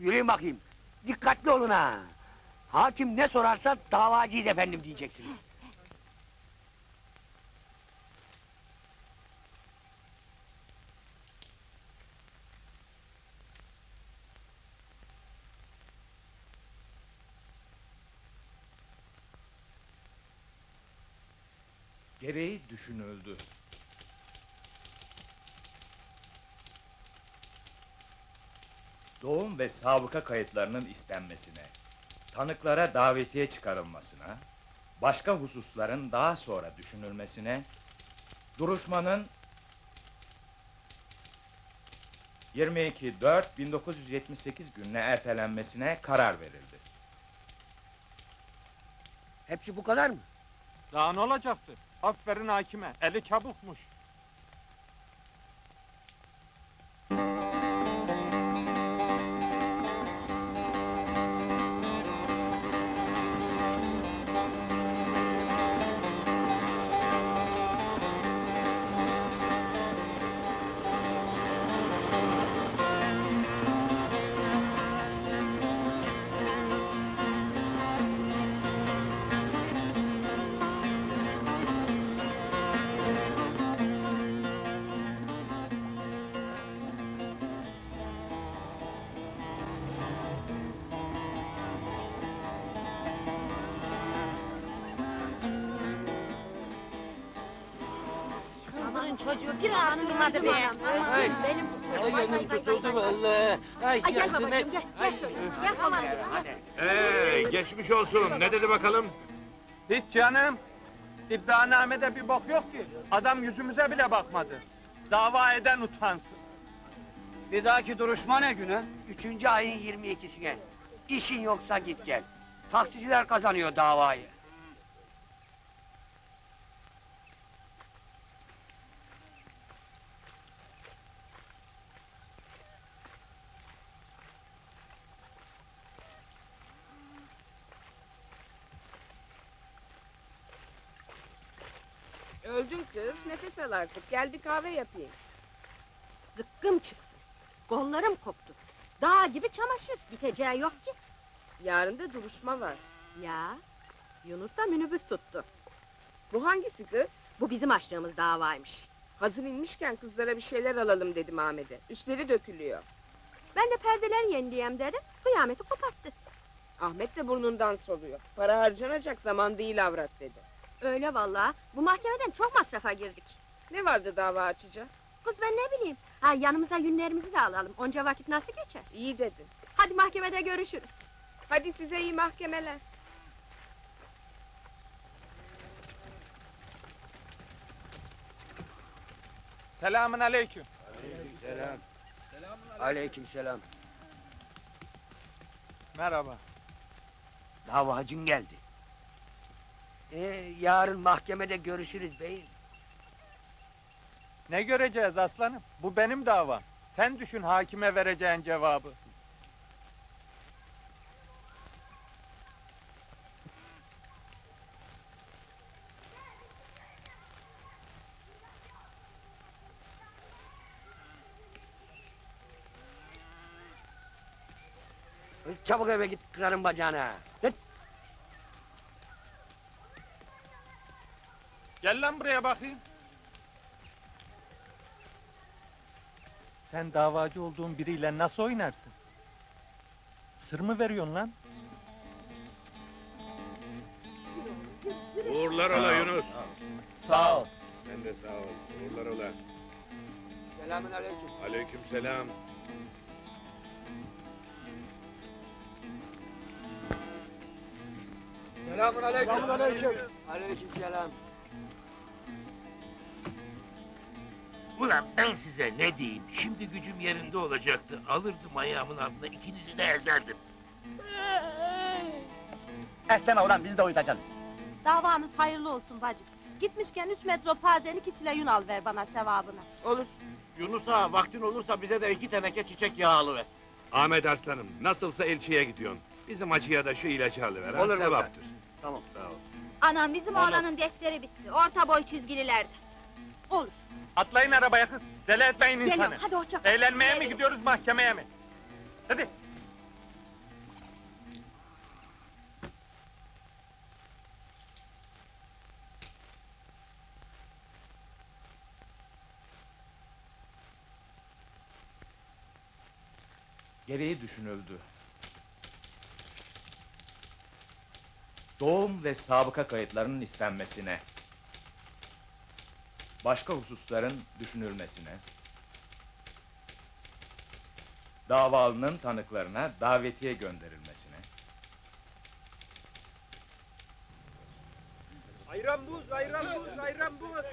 Yürüyün bakayım. Dikkatli olun ha. Hakim ne sorarsa davacıyız efendim diyeceksiniz. Gereği düşünüldü. Doğum ve sabıka kayıtlarının istenmesine, tanıklara davetiye çıkarılmasına, başka hususların daha sonra düşünülmesine, duruşmanın 22.4.1978 gününe ertelenmesine karar verildi. Hepsi bu kadar mı? Daha ne olacaktı? Aferin hakime, eli çabukmuş. Çocuğu bir an durmadı be. Ay. Benim Ay yanım tutuldu vallahi. Ay Ay gel babacığım gel. Ay. Gel şöyle. Gel aman. Hadi. Ee, geçmiş olsun. Ne dedi bakalım? Hiç canım. İddianamede bir bok yok ki. Adam yüzümüze bile bakmadı. Dava eden utansın. Bir dahaki duruşma ne günü? Üçüncü ayın 22'sine. İşin yoksa git gel. Taksiciler kazanıyor davayı. Öldün kız, nefes al artık. Gel bir kahve yapayım. Zıkkım çıksın. Kollarım koptu. Dağ gibi çamaşır. Biteceği yok ki. Yarın da duruşma var. Ya. Yunus da minibüs tuttu. Bu hangisi kız? Bu bizim açtığımız davaymış. Hazır inmişken kızlara bir şeyler alalım dedim Ahmet'e. Üstleri dökülüyor. Ben de perdeler yenileyem dedim. Kıyameti koparttı. Ahmet de burnundan soluyor. Para harcanacak zaman değil avrat dedi. Öyle vallahi. Bu mahkemeden çok masrafa girdik. Ne vardı dava açacak? Kız ben ne bileyim. Ha yanımıza yünlerimizi de alalım. Onca vakit nasıl geçer? İyi dedin. Hadi mahkemede görüşürüz. Hadi size iyi mahkemeler. Selamün aleyküm. Selam. Aleyküm selam. Merhaba. Davacın geldi. Ee, yarın mahkemede görüşürüz beyim. Ne göreceğiz aslanım? Bu benim davam. Sen düşün hakime vereceğin cevabı. Çabuk eve git kırarım bacağına. Git. Gel lan buraya bakayım. Sen davacı olduğun biriyle nasıl oynarsın? Sır mı veriyorsun lan? Uğurlar ola Yunus. Sağ ol. Sen de sağ ol. Uğurlar ola. Selamün aleyküm. Aleyküm selam. Selamun aleyküm. Selamun aleyküm. Aleyküm selam. Ulan ben size ne diyeyim? Şimdi gücüm yerinde olacaktı. Alırdım ayağımın altına ikinizi de ezerdim. Etsene ulan bizi de uyutacaksın. Davanız hayırlı olsun bacım. Gitmişken üç metroparden iki çile yun al ver bana sevabına. Olur. Yunus ağa vaktin olursa bize de iki teneke çiçek yağı alıver. Ahmet Arslanım, nasılsa elçiye gidiyorsun. Bizim acıya da şu ilacı alıver. ha, Olur mu Sevaptır. Tamam. Sağ ol. Anam bizim oğlanın defteri bitti. Orta boy çizgililerde. Olur. Atlayın arabaya kız. Dele etmeyin insanı. Geliyorum hadi hoşça kal. Eğlenmeye mi gidiyoruz mahkemeye mi? Hadi. Gereği düşünüldü. Doğum ve sabıka kayıtlarının istenmesine başka hususların düşünülmesine, davalının tanıklarına davetiye gönderilmesine, Ayran buz, ayran buz, ayran buz.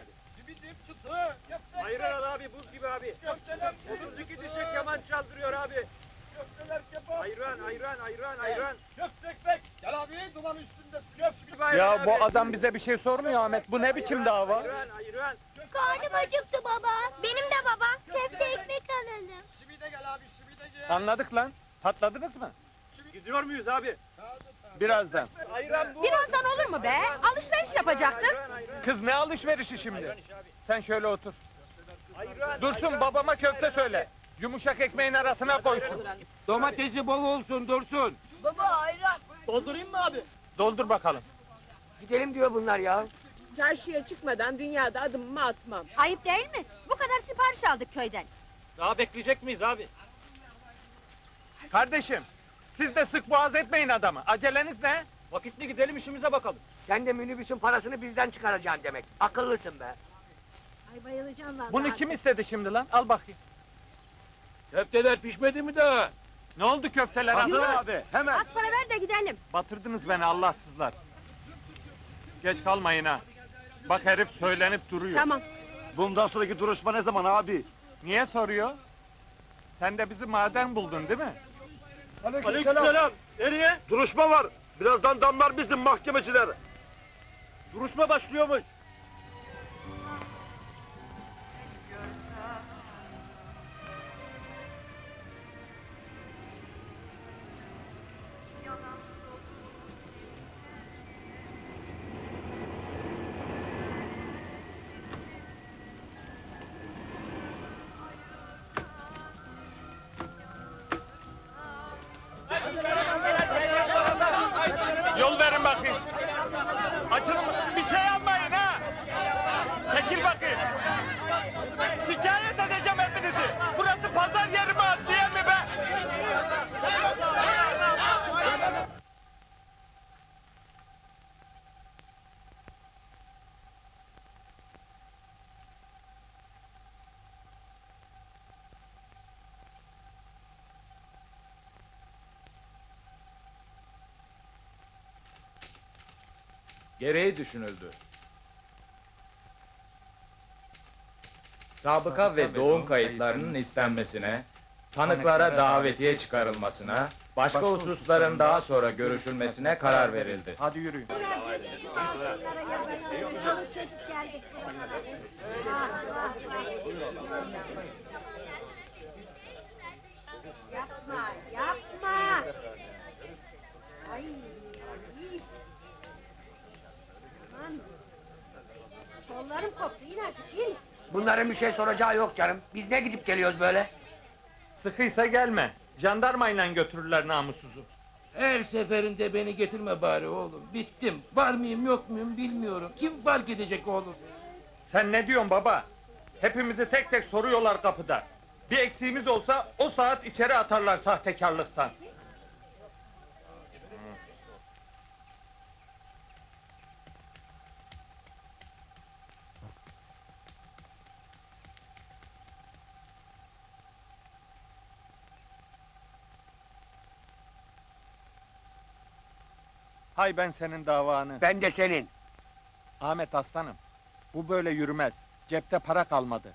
Ayran al abi, buz gibi abi. 32 dişe keman çaldırıyor abi. Ayran, ayran, ayran, ayran. Ya bu adam bize bir şey sormuyor Ahmet. Bu ne biçim dava? Ayran, ayran. Karnım acıktı baba. Benim de baba. Köfte ekmek alalım. Anladık lan. Patladınız mı? Gidiyor muyuz abi? Birazdan. Ayran bu. Birazdan olur mu be? Alışveriş yapacaktık. Kız ne alışverişi şimdi? Sen şöyle otur. Dursun babama köfte söyle. Yumuşak ekmeğin arasına koysun. Domatesi bol olsun Dursun. Baba ayran. Doldurayım mı abi? Doldur bakalım. Gidelim diyor bunlar ya. Çarşıya çıkmadan dünyada adımımı atmam. Ayıp değil mi? Bu kadar sipariş aldık köyden. Daha bekleyecek miyiz abi? Kardeşim, siz de sık boğaz etmeyin adamı. Aceleniz ne? Vakitli gidelim işimize bakalım. Sen de minibüsün parasını bizden çıkaracaksın demek. Akıllısın be. Ay bayılacağım vallahi. Bunu kim istedi şimdi lan? Al bakayım. Köfteler pişmedi mi daha? Ne oldu köfteler? Hazır abi. Hemen. Az para ver de gidelim. Batırdınız beni Allahsızlar. Geç kalmayın ha. Bak herif söylenip duruyor. Tamam. Bundan sonraki duruşma ne zaman abi? Niye soruyor? Sen de bizi maden buldun değil mi? Aleykümselam. Nereye? Duruşma var. Birazdan damlar bizim mahkemeciler. Duruşma başlıyormuş. Gereği düşünüldü. Sabıka ve doğum kayıtlarının istenmesine, tanıklara davetiye çıkarılmasına, başka hususların daha sonra görüşülmesine karar verildi. Hadi yürüyün. Yapma, yapma. Ay, ay. Aman. Kollarım koptu, in artık, in. Bunların bir şey soracağı yok canım. Biz ne gidip geliyoruz böyle? Sıkıysa gelme. Jandarmayla götürürler namussuzu. Her seferinde beni getirme bari oğlum. Bittim. Var mıyım yok muyum bilmiyorum. Kim fark edecek oğlum? Sen ne diyorsun baba? Hepimizi tek tek soruyorlar kapıda. Bir eksiğimiz olsa o saat içeri atarlar sahtekarlıktan. Hay ben senin davanı. Ben de senin. Ahmet aslanım. Bu böyle yürümez. Cepte para kalmadı.